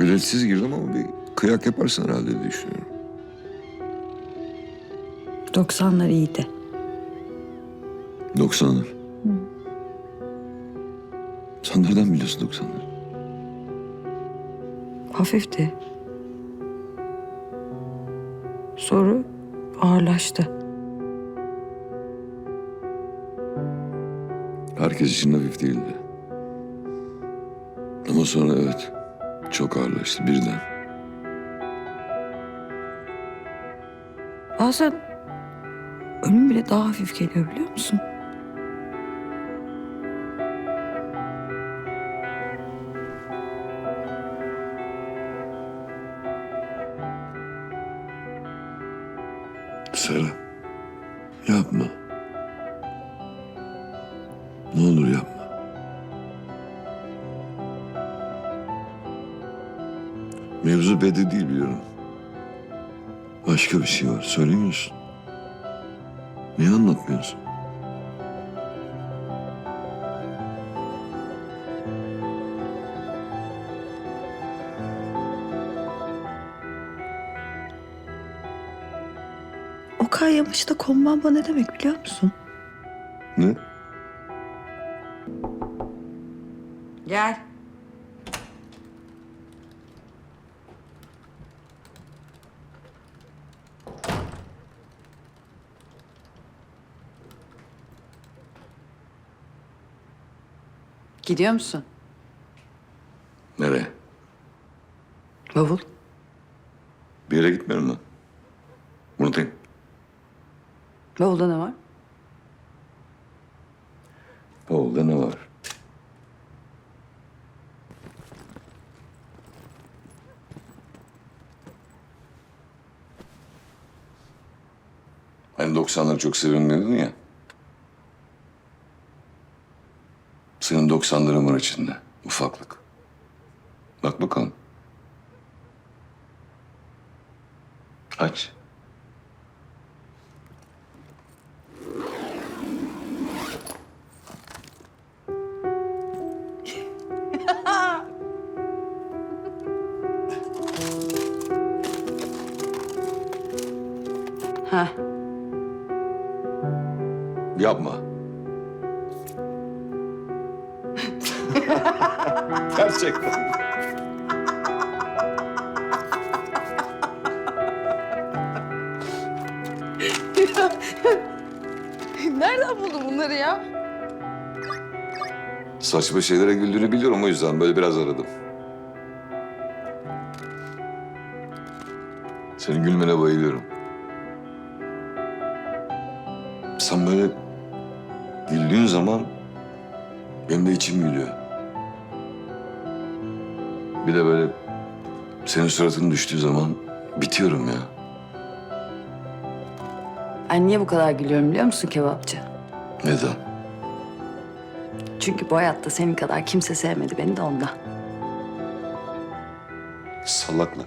Biletsiz girdim ama bir kıyak yaparsın herhalde diye düşünüyorum. 90'lar iyiydi. 90'lar. Sen nereden biliyorsun 90'ları? Hafifti. Sonra ağırlaştı. Herkes için hafif değildi. Ama sonra evet, çok ağırlaştı birden. Bazen ölüm bile daha hafif geliyor biliyor musun? Sera, yapma. Ne olur yapma. Mevzu Bedi değil biliyorum. Başka bir şey var. Söylemiyorsun. Niye anlatmıyorsun? Okay Yamaç'ta konmamba ne demek biliyor musun? Ne? Gel. Gidiyor musun? Nereye? Bavul. Bir yere gitmiyorum ben. Buradayım. Bavulda ne var? Bavulda ne var? Hani 90'ları çok seviyorum dedin ya. Senin 90'ların var içinde. Ufaklık. Bak bakalım. Aç. Yapma. Gerçekten. Nereden buldun bunları ya? Saçma şeylere güldüğünü biliyorum o yüzden böyle biraz aradım. Senin gülmene bayılıyorum. Sen böyle güldüğün zaman benim de içim gülüyor. Bir de böyle senin suratın düştüğü zaman bitiyorum ya. Ben niye bu kadar gülüyorum biliyor musun kebapçı? Neden? Çünkü bu hayatta senin kadar kimse sevmedi beni de ondan. Salaklar.